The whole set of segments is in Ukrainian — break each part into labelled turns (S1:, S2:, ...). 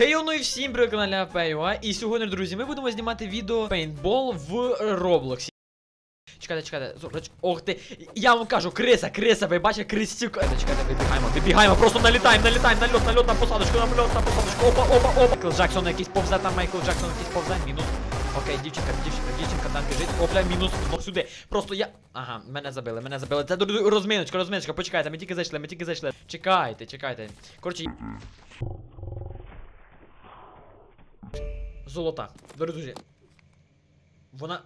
S1: Хей, ну і всім привіт каналі APUA. І сьогодні, друзі, ми будемо знімати відео пейнтбол в Роблоксі. Чекайте, чекайте, ох ти, я вам кажу, криса, криса, ви бачите. Чекайте, чекайте, вибігаємо, вибігаємо, просто налітаємо, налітаємо, нальот, нальот на посадочку, на нальот на посадочку, опа, опа, опа. Майкл Джексон якийсь повзе, там Майкл Джексон якийсь повзе, мінус. Окей, дівчинка, дівчинка, дівчинка там біжить, опля, мінус, знов сюди. Просто я, ага, мене забили, мене забили. Це розминочка, розминочка, почекайте, ми тільки зайшли, ми тільки зайшли. Чекайте, чекайте. Коротше, Золота. Дорогі друзі. Вона.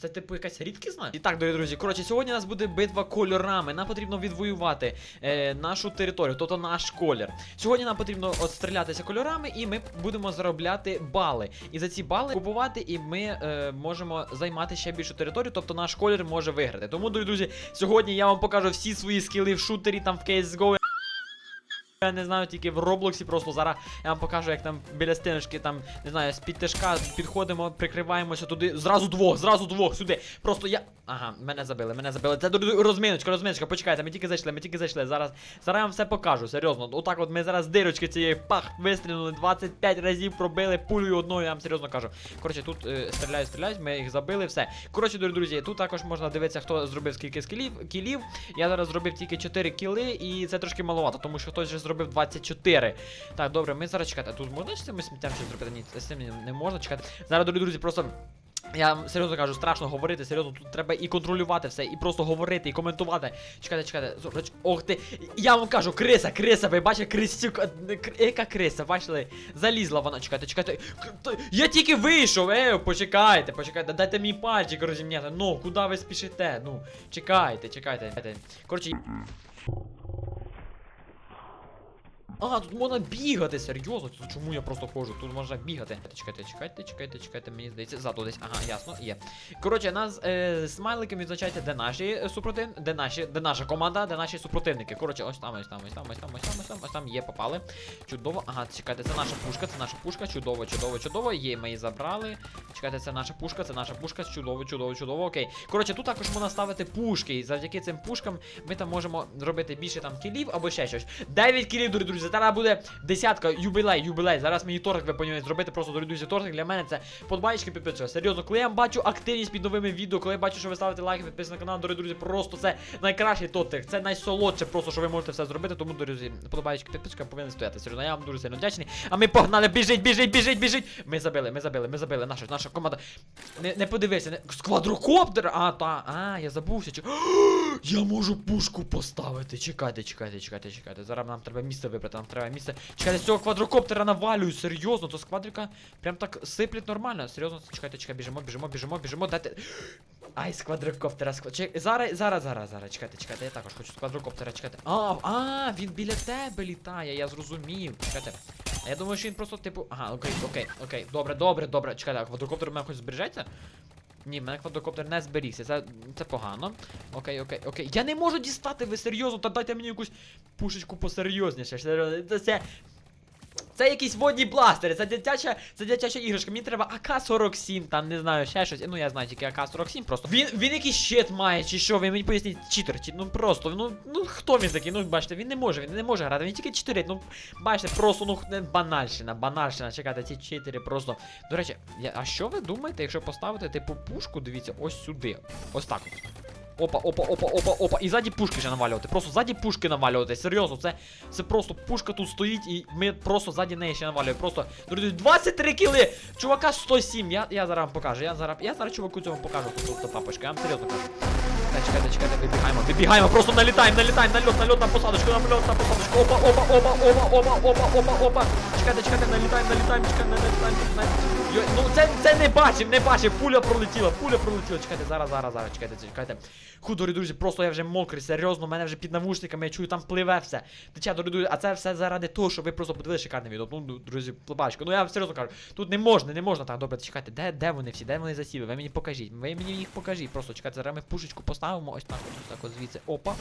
S1: Це типу якась рідкісна? І так, дорогі друзі, коротше, сьогодні у нас буде битва кольорами. Нам потрібно відвоювати е, нашу територію, тобто наш колір. Сьогодні нам потрібно от стрілятися кольорами, і ми будемо заробляти бали. І за ці бали купувати, і ми е, можемо займати ще більшу територію, тобто наш колір може виграти. Тому, дорогі друзі, сьогодні я вам покажу всі свої скіли в шутері, там в CSGO. Я не знаю, тільки в Роблоксі просто зараз я вам покажу, як там біля стіночки, там, не знаю, з-під тяжка підходимо, прикриваємося туди. Зразу двох, зразу двох, сюди. Просто я. Ага, мене забили, мене забили. Це друзі, розминочка, розминочка, почекайте, ми тільки зайшли, ми тільки зайшли. Зараз зараз я вам все покажу, серйозно. Отак от ми зараз дирочки цієї пах вистрілили, 25 разів пробили пулею одною, я вам серйозно кажу. Коротше, тут е, стріляють, стріляють, ми їх забили, все. Коротше, дорогі друзі, тут також можна дивитися, хто зробив скільки скілів, кілів. Я зараз зробив тільки 4 кіли, і це трошки маловато, тому що хтось вже зробив 24. Так, добре, ми зараз чекати. А тут можна з цим сміттям щось зробити? Ні, з цим не- можна чекати. Зараз, дорогі друзі, просто. Я вам серйозно кажу, страшно говорити, серйозно, тут треба і контролювати все, і просто говорити, і коментувати. Чекайте, чекайте, Зор- ох ти. Я вам кажу, криса, криса, ви бачите, крисюка. не, кр- Яка криса, бачили? Залізла вона, чекайте, чекайте. Я тільки вийшов, е, почекайте, почекайте, дайте мій пальчик розімняти. Ну, куди ви спішите? Ну, чекайте. чекайте. Коротше. А, тут можна бігати, серйозно. Тут чому я просто ходжу? Тут можна бігати. Чекайте, чекайте, чекайте, чекайте, мені здається, ззаду десь. Ага, ясно, є. Коротше, нас е, смайликом відзначайте, де наші е, супротив, де наші, де наша команда, де наші супротивники. Коротше, ось там, ось там, ось там, ось там, ось там, ось там, ось там є, попали. Чудово. Ага, чекайте, це наша пушка, це наша пушка. Чудово, чудово, чудово. Є, ми її забрали. Чекайте, це наша пушка, це наша пушка. Чудово, чудово, чудово. Окей. Коротше, тут також можна ставити пушки. І завдяки цим пушкам ми там можемо робити більше там кілів або ще щось. 9 кілів, дорогі друзі. Буде десятка, юбілей, юбілей. Зараз мені торг, ви зробити просто друзі торг. Для мене це подбаєчки підписує. Серйозно, коли я бачу активність під новими відео, коли я бачу, що ви ставите лайки, підписуєте на канал, дорогі друзі, просто це найкращий тотик. Це найсолодше, просто що ви можете все зробити. Тому, друзі, подобаєчки, підписка повинен стояти. Серйозно, я вам дуже сильно вдячний. А ми погнали, біжить, біжить, біжить, біжить. Ми забили, ми забили, ми забили. Наша, наша команда. Не, не подивися, не. Сквадрокоптер! А, та, а, я забувся. Чи... Я можу пушку поставити. Чекайте, чекайте, чекайте, чекайте. Зараз нам треба місце вибрати, нам треба місце. Чекайте, з цього квадрокоптера навалюю, серйозно, то з квадрика прям так сиплять нормально. Серйозно, чекайте, чекайте, біжимо, біжимо, біжимо, біжимо, дайте. Ай, з квадрокоптера, з Чек... Зараз, зараз, зараз, зараз, чекайте, чекайте, я також хочу з квадрокоптера, чекайте. А, а, він біля тебе літає, я зрозумів. Чекайте. А я думаю, що він просто, типу. Ага, окей, окей, окей. Добре, добре, добре. Чекайте, а квадрокоптер у мене хоч збережеться? Ні, в мене квадрокоптер не зберігся. Це, це погано. Окей, окей, окей. Я не можу дістати, ви серйозно, та дайте мені якусь пушечку посерйозніше. Серйозно, Це, це, це якісь водні бластери, це дитяча, це дитяча іграшка. Мені треба АК-47, там не знаю, ще щось. Ну я знаю тільки АК-47 просто. Він він якийсь щит має, чи що, ви мені поясніть, читер, чи ну просто, ну ну хто він такий? Ну бачите, він не може, він не може грати, він тільки читерить. Ну бачите, просто ну банальщина, банальщина. Чекайте, ці читери просто. До речі, я, а що ви думаєте, якщо поставити типу пушку, дивіться, ось сюди. Ось так. Опа, опа, опа, опа, опа. І ззаді пушки ще навалювати. Просто ззаді пушки навалювати. Серйозно, це, це просто пушка тут стоїть, і ми просто ззаді неї ще навалюємо. Просто, друзі, 23 кіли! Чувака 107. Я, я зараз вам покажу. Я зараз, я зараз чуваку цьому покажу. Тут, папочка, я вам серйозно кажу. Так, чекайте, чекайте, вибігаємо, вибігаємо, просто налітаємо, налітаємо, нальот, нальот на посадочку, нальот на посадочку. Опа, опа, опа, опа, опа, опа, опа, опа. Чекайте, чекайте, налітаємо, налітаємо, чекайте, налітаємо, налітаємо. Йо, Ну це, це не бачив, не бачив, пуля пролетіла, пуля пролетіла. Чекайте, зараз, зараз, зараз, чекайте, чекайте. Худорі, друзі, просто я вже мокрий, серйозно, мене вже під навушниками, я чую, там пливе все. Тече, дорогі друзі, а це все заради того, щоб ви просто подивилися шикарне відео. Ну, друзі, плебачко. Ну я серйозно кажу, тут не можна, не можна так, добре, чекайте, де, де вони всі, де вони засіли? Ви мені покажіть, ви мені їх покажіть. Просто чекайте, зараз ми пушечку поставимо, ось так, ось так, ось звідси. Опа.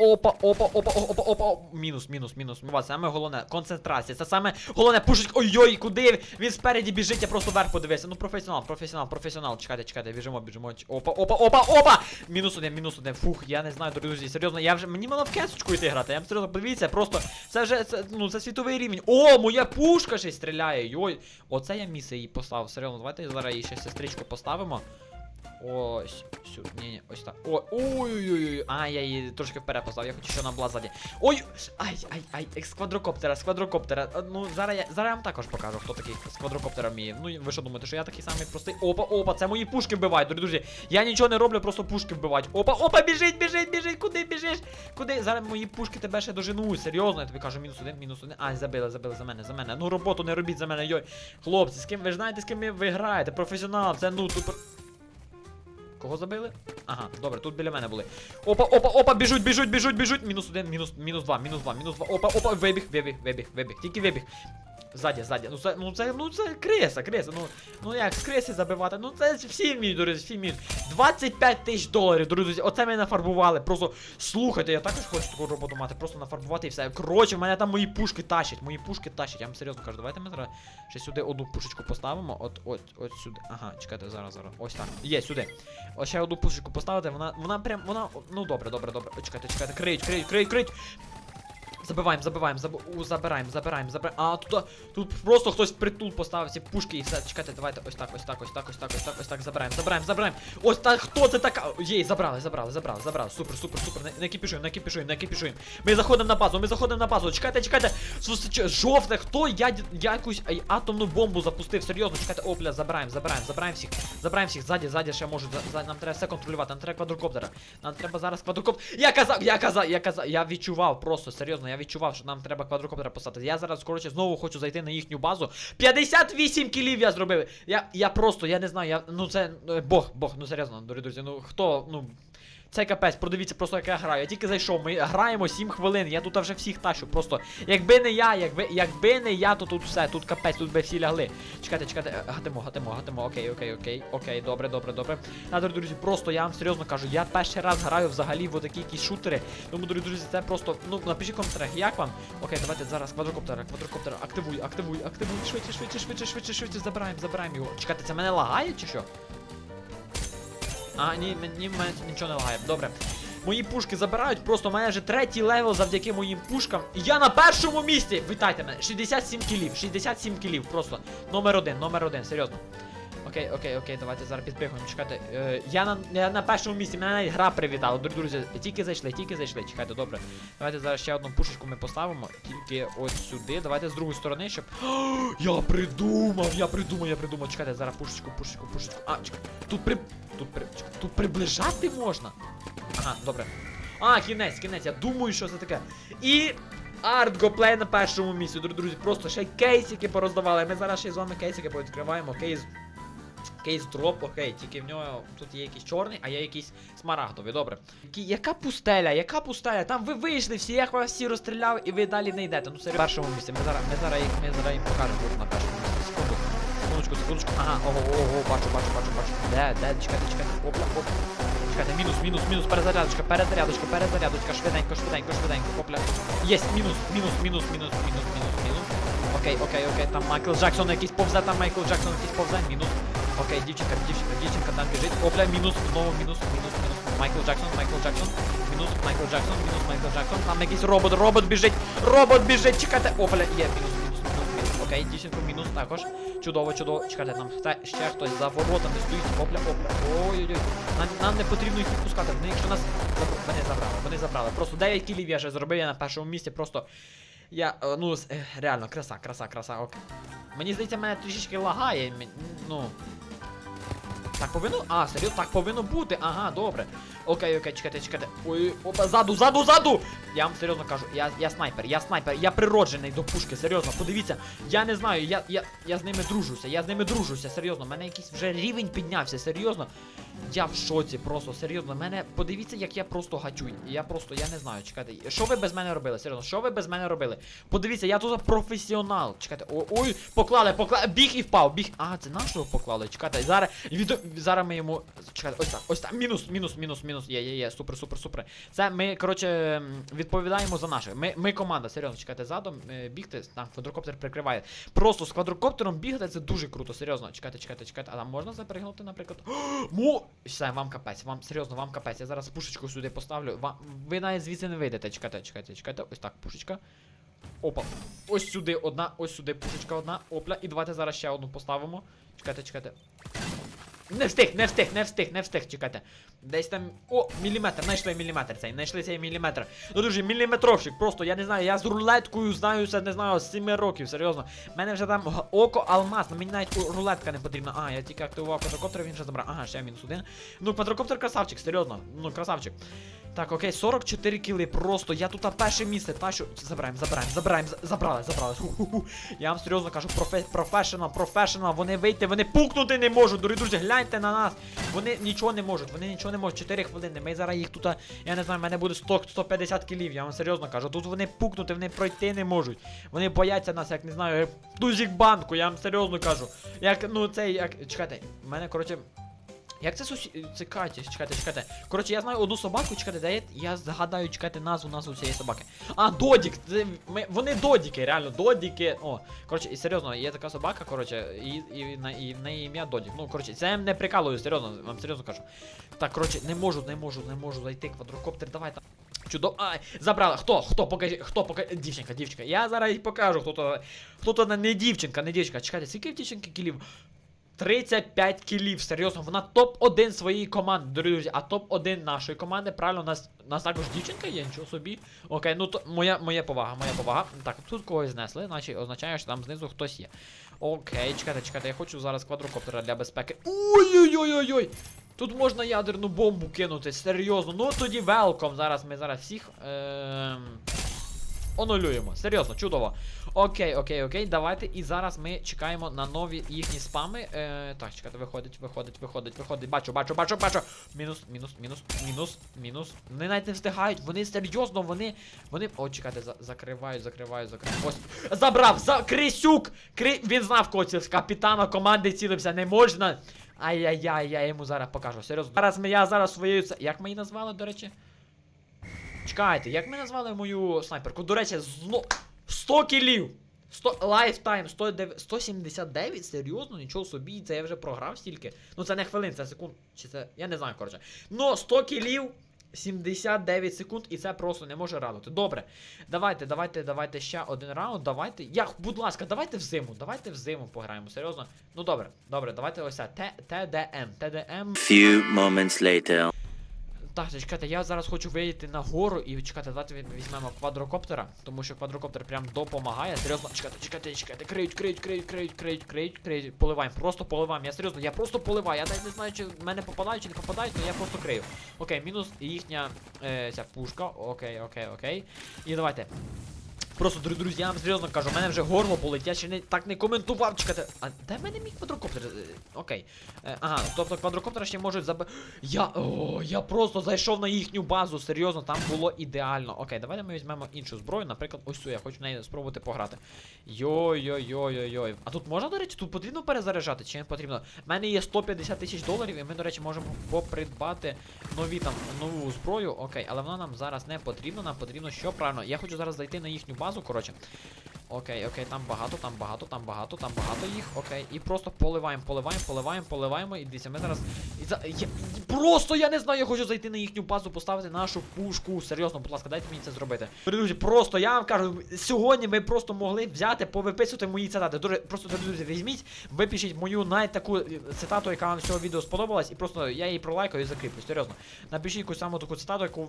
S1: Опа, опа, опа, опа, опа, опа. Мінус, мінус, мінус. Ну, Саме головне, концентрація. Це саме Головне, пушить. Ой-ой, куди? Він спереді біжить, я просто вверх подивився. Ну, професіонал, професіонал, професіонал. Чекайте, чекайте, біжимо, біжимо. Опа, опа, опа, опа! Мінус один, мінус один. Фух, я не знаю, друзі. Серйозно, я вже. Мені мало в кесочку йти грати. Я вам серйозно подивіться, просто. Це вже це, ну, це світовий рівень. О, моя пушка ще й стріляє. Йой. Оце я місце її поставив. Серйозно, давайте зараз її ще сестричку поставимо. Ось сюди. Ні, ні, ось так. О, ой-ой-ой. А, я її трошки вперед поставив. Я хочу, щоб вона була ззаді. Ой! Ай, ай, ай, з квадрокоптера, з квадрокоптера. Ну, зараз я, зараз я вам також покажу, хто такий з квадрокоптера вміє. Ну, ви що думаєте, що я такий самий простий. Опа, опа, це мої пушки вбивають, дорогі друзі. Я нічого не роблю, просто пушки вбивають. Опа, опа, біжить, біжить, біжить. Куди біжиш? Куди? Зараз мої пушки тебе ще доженуть. Серйозно, я тобі кажу, мінус один, мінус один. Ай, забили, забили за мене, за мене. Ну роботу не робіть за мене, йой. Хлопці, з ким ви знаєте, з ким ви граєте? Професіонал, це ну тут. Кого забили? Ага, добре, тут біля мене були. Опа, опа, опа, біжуть, біжуть, біжуть, біжуть. Мінус один, мінус, мінус два, мінус два, мінус два. Опа, опа, вибіг, вибіг, вибіг, вибіг. Тільки вибіг. Ззаді, ззаді. Ну це, ну це, ну це криса, криса. Ну, ну як з криси забивати? Ну це всі вміють, друзі, всі вміють. 25 тисяч доларів, друзі. Оце ми нафарбували. Просто слухайте, я також хочу таку роботу мати, просто нафарбувати і все. Коротше, в мене там мої пушки тащать, мої пушки тащать. Я вам серйозно кажу, давайте ми зараз ще сюди одну пушечку поставимо. От, от, от сюди. Ага, чекайте, зараз, зараз. Ось так. Є, сюди. Ось ще одну пушечку поставити, вона, вона прям, вона, ну добре, добре, добре. Чекайте, чекайте, криють, криють, криють, криють. Забиваємо, забиваємо, заб... у, забираємо, забираємо, забираємо. А тут, тут просто хтось притул поставив ці пушки і все. Чекайте, давайте ось так, ось так, ось так, ось так, ось так, ось так, забираємо, забираємо, забираємо. Ось так, хто це така? Єй, забрали, забрали, забрали, забрали. Супер, супер, супер. Не, не кіпішуємо, не кіпішуємо, не кіпішуємо. Ми заходимо на базу, ми заходимо на базу. Чекайте, чекайте. Жовте, хто? Я, я якусь атомну бомбу запустив. Серйозно, чекайте, опля, забираємо, забираємо, забираємо всіх. Забираємо всіх, ззаді, ззаді ще можуть. За- нам треба все контролювати, нам треба квадрокоптера. Нам треба зараз квадрокоптер. Я казав, я казав, я казав, я відчував просто, серйозно, я відчував, що нам треба квадрокоптера поставити. Я зараз, коротше, знову хочу зайти на їхню базу. 58 кілів я зробив. Я, я просто, я не знаю, я, ну це, е, бог, бог, ну серйозно, дорогі друзі, ну хто, ну... Це капець, продивіться просто як я граю. Я тільки зайшов, ми граємо 7 хвилин, я тут вже всіх тащу. Просто якби не я, якби, якби не я, то тут все, тут капець, тут би всі лягли. Чекайте, чекайте, е, гатимо, гатимо, гатимо, окей, окей, окей, окей, добре, добре, добре. На, дорогі друзі, просто я вам серйозно кажу, я перший раз граю взагалі в отакі якісь шутери. Тому, дорогі друзі, це просто, ну, напишіть в коментарях, як вам. Окей, давайте зараз квадрокоптера, квадрокоптера, активуй, активуй, активуй, швидше, швидше, швидше, швидше, швидше, забираємо, забираємо його. Чекайте, це мене лагає чи що? А, ні, мені нічого не лагає. Добре. Мої пушки забирають, просто вже третій левел завдяки моїм пушкам. І я на першому місці! Вітайте мене! 67 кілів, 67 кілів, просто. Номер один, номер один, серйозно. Окей, окей, окей, давайте зараз підпихуємо. Чекайте. Е, я, на, я на першому місці, мене навіть гра привітала. Друзі, тільки зайшли, тільки зайшли. Чекайте, добре. Давайте зараз ще одну пушечку ми поставимо. Тільки ось сюди. Давайте з другої сторони, щоб. я придумав! Я придумав, я придумав. Чекайте, зараз пушечку, пушечку, пушечку. А, чекайте. Тут при. Тут при. Тут приближати можна. Ага, добре. А, кінець, кінець, я думаю, що це таке. І. Арт Гоплей на першому місці, друзі, просто ще кейсики пороздавали. Ми зараз ще з вами кейсики повідкриваємо. Кейс. Кейс дроп, окей, тільки в нього тут є якийсь чорний, а є якийсь смарагдовий, добре. Яка пустеля, яка пустеля? Там ви вийшли всі, я вас всі розстріляв і ви далі не йдете. Ну серйозно. Першому місці. Ми зараз, ми зараз ми зараз їм покажемо на першому місці. Секундочку, секундочку. Ага, ого, ого, бачу, бачу, бачу, бачу. Де, де, чекайте, чекайте. Опля, опля. Чекайте, мінус, мінус, мінус, перезарядочка, перезарядочка, перезарядочка, швиденько, швиденько, швиденько, опля. Єсть, мінус, мінус, мінус, мінус, мінус, мінус, мінус. Окей, окей, окей, там Майкл Джексон якийсь повзе, там Майкл Джексон якийсь повзе, мінус. Окей, дівчинка, дівчинка, дівчинка там біжить. Опля, мінус, знову мінус, мінус, мінус. Майкл Джексон, Майкл Джексон, мінус, Майкл Джексон, мінус, Майкл Джексон. Там якийсь робот, робот біжить, робот біжить, чекайте. Опля, є, мінус, мінус, мінус, мінус. Окей, дівчинку мінус також. Чудово, чудово. Чекайте, нам ще, ще хтось за воротами стоїть. Опля, опля. Ой-ой-ой. Нам, нам не потрібно їх відпускати. Вони, якщо нас вони забрали, вони забрали. Просто 9 кілів я вже зробив, я на першому місці просто. Я, е, ну, е, реально, краса, краса, краса, окей. Мені здається, мене трішечки лагає, ну. Так повинно? А, серйозно, так повинно бути. Ага, добре. Окей, окей, чекайте, чекайте. Ой, опа, ззаду, ззаду, ззаду! Я вам серйозно кажу, я, я снайпер, я снайпер, я природжений до пушки, серйозно, подивіться. Я не знаю, я, я, я з ними дружуся, я з ними дружуся, серйозно. У мене якийсь вже рівень піднявся, серйозно. Я в шоці, просто серйозно. Мене подивіться, як я просто гачу. Я просто, я не знаю, чекайте. Що ви без мене робили? Серйозно, що ви без мене робили? Подивіться, я тут професіонал. Чекайте, о, ой, поклали, поклали, біг і впав, біг. А, це нашого поклали. Чекайте, зараз від... зараз ми йому. Чекайте, ось так, ось так. Мінус, мінус, мінус, мінус. Є, є, є, супер, супер, супер. Це ми, коротше, відповідаємо за наше. Ми, ми команда, серйозно, чекайте, задом е, бігти, там квадрокоптер прикриває. Просто з квадрокоптером бігати це дуже круто, серйозно. Чекайте, чекайте, чекайте. А там можна запригнути, наприклад. Мо! Все, вам капець, вам серйозно, вам капець. Я зараз пушечку сюди поставлю. Вам... Ви навіть звідси не вийдете. Чекайте, чекайте, чекайте. Ось так, пушечка. Опа. Ось сюди одна, ось сюди пушечка одна. Опля. І давайте зараз ще одну поставимо. Чекайте, чекайте. Не встиг, не встиг, не встиг, не встиг, чекайте. Десь там. О, міліметр, знайшли міліметр цей, знайшли цей міліметр. Ну дуже міліметровщик, просто я не знаю, я з рулеткою знаюся, не знаю, з 7 років, серйозно. У мене вже там око алмаз, ну мені навіть рулетка не потрібна. А, я тільки активував квадрокоптер, він вже забрав. Ага, ще мінус один. Ну, квадрокоптер красавчик, серйозно. Ну, красавчик. Так, окей, 44 кіли, просто я тут перше місце тащу. Забираємо, забираємо, забираємо, забрали, забрали. Ху-ху-ху. Я вам серйозно кажу, профе професіонал, професіонал, вони вийти, вони пукнути не можуть, дорогі друзі, гляньте на нас. Вони нічого не можуть, вони нічого не можуть. 4 хвилини. Ми зараз їх тут, я не знаю, в мене буде 100 150 кілів, я вам серйозно кажу. Тут вони пукнути, вони пройти не можуть. Вони бояться нас, як не знаю, тузік банку, я вам серйозно кажу. Як, ну цей, як. Чекайте, в мене, коротше. Як це сусі... Це Катя, чекайте, чекайте. Коротше, я знаю одну собаку, чекайте, де я, я згадаю, чекайте назву назву цієї собаки. А, Додік! Це, ми, вони Додіки, реально, Додіки. О, коротше, і серйозно, є така собака, коротше, і, і, на, і в неї ім'я Додік. Ну, коротше, це я не прикалую, серйозно, вам серйозно кажу. Так, коротше, не можу, не можу, не можу зайти, квадрокоптер, давай там. Чудово. Ай, забрала. Хто? Хто? Покажи, хто покажи. Дівчинка, дівчинка. Я зараз їй покажу, хто то. Хто то не дівчинка, не дівчинка. Чекайте, скільки дівчинки кілів? 35 кілів, серйозно, вона топ-1 своєї команди, дорогі друзі, а топ-1 нашої команди, правильно, у нас, у нас також дівчинка є, нічого собі. Окей, ну то моя, моя повага, моя повага. Так, тут когось знесли, значить означає, що там знизу хтось є. Окей, чекайте, чекайте, я хочу зараз квадрокоптера для безпеки. Ой-ой-ой-ой-ой! Тут можна ядерну бомбу кинути, серйозно. Ну тоді велком. Зараз ми зараз всіх. Ем... Онулюємо. Серйозно, чудово. Окей, окей, окей, давайте. І зараз ми чекаємо на нові їхні спами. Е, так, чекайте, виходить, виходить, виходить, виходить. Бачу, бачу, бачу, бачу. Мінус, мінус, мінус, мінус, мінус. Вони навіть не встигають, вони серйозно, вони. Вони. О, чекайте, за, закривають, закривають, закривають. Ось. Забрав! За Крисюк! Кри... Він знав, це з капітана команди цілився, не можна. Ай-яй-яй, я йому зараз покажу. Серйозно. Зараз ми я зараз своєю. Як ми її назвали, до речі? Чекайте, як ми назвали мою снайперку? До речі, зно... 100 кілів! 100... Лайфтайм 179? Серйозно, нічого собі, це я вже програв стільки. Ну це не хвилин, це секунд. Чи це. Я не знаю, коротше. Ну, 100 кілів. 79 секунд, і це просто не може радувати. Добре. Давайте, давайте, давайте ще один раунд. Давайте. Я, будь ласка, давайте в зиму. Давайте в зиму пограємо. Серйозно. Ну добре, добре, давайте ось це. ТДМ. ТДМ.
S2: Few moments later.
S1: Так, чекайте, я зараз хочу вийти на гору і чекайте, давайте візьмемо квадрокоптера, тому що квадрокоптер прям допомагає. Серйозно, чекайте, чекайте, чекайте, криють, криють, криють, криють, криють, криють, криють, поливаємо, просто поливаємо. Я серйозно, я просто поливаю. Я навіть не знаю, чи в мене попадають, чи не попадають, але я просто крию. Окей, мінус їхня е, ця пушка. Окей, окей, окей. І давайте. Просто, дру- друзі, я вам серйозно кажу, в мене вже горло болить, я ще не так не коментував. Чекайте, а де в мене мій квадрокоптер? Е, Окей. Е, ага, тобто квадрокоптера ще можуть заб... Я. О, я просто зайшов на їхню базу, серйозно, там було ідеально. Окей, давайте ми візьмемо іншу зброю, наприклад, ось цю, я хочу в неї спробувати пограти. Йой-йой-йой-йой-йой. А тут можна, до речі, тут потрібно перезаряджати, чи не потрібно? У мене є 150 тисяч доларів, і ми, до речі, можемо попридбати нові там нову зброю. Окей, але вона нам зараз не потрібна, нам потрібно що правильно. Я хочу зараз зайти на їхню базу, коротше. Окей, окей, там багато, там багато, там багато, там багато їх. Окей. І просто поливаємо, поливаємо, поливаємо, поливаємо. І дивіться, ми зараз. І за... я... Просто я не знаю, я хочу зайти на їхню базу, поставити нашу пушку. Серйозно, будь ласка, дайте мені це зробити. Друзі, просто я вам кажу, сьогодні ми просто могли взяти, повиписувати мої цитати. Дуже просто друзі, візьміть, випишіть мою навіть таку е, цитату, яка вам з цього відео сподобалась, і просто я її пролайкаю і закріплю. Серйозно. Напишіть якусь саму таку цитату, яку.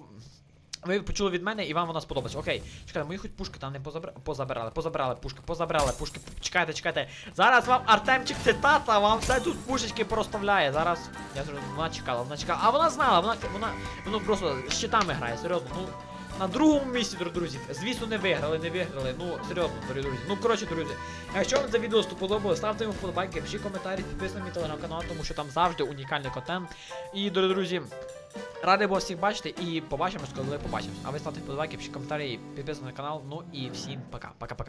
S1: Ви почули від мене і вам вона сподобається. Окей, чекайте, мої хоч пушки там не позабра... позабирали, позабирали пушки, позабирали пушки. Чекайте, чекайте. Зараз вам Артемчик цитата, вам все тут пушечки проставляє. Зараз. Я зрозумів, вона чекала, вона чекала. А вона знала, вона вона, вона просто з щитами грає, серйозно. Ну, на другому місці, друзі. Звісно, не виграли, не виграли. Ну, серйозно, дорогі друзі. Ну, коротше, друзі. Якщо вам це відео сподобалось, ставте йому вподобайки, пишіть коментарі, підписуйтесь на мій телеграм-канал, тому що там завжди унікальний контент. І, дорогі друзі, радий був всіх бачити і побачимось, коли побачимось. А ви ставте вподобайки, пишіть коментарі, підписуйтесь на канал. Ну і всім пока. Пока-пока.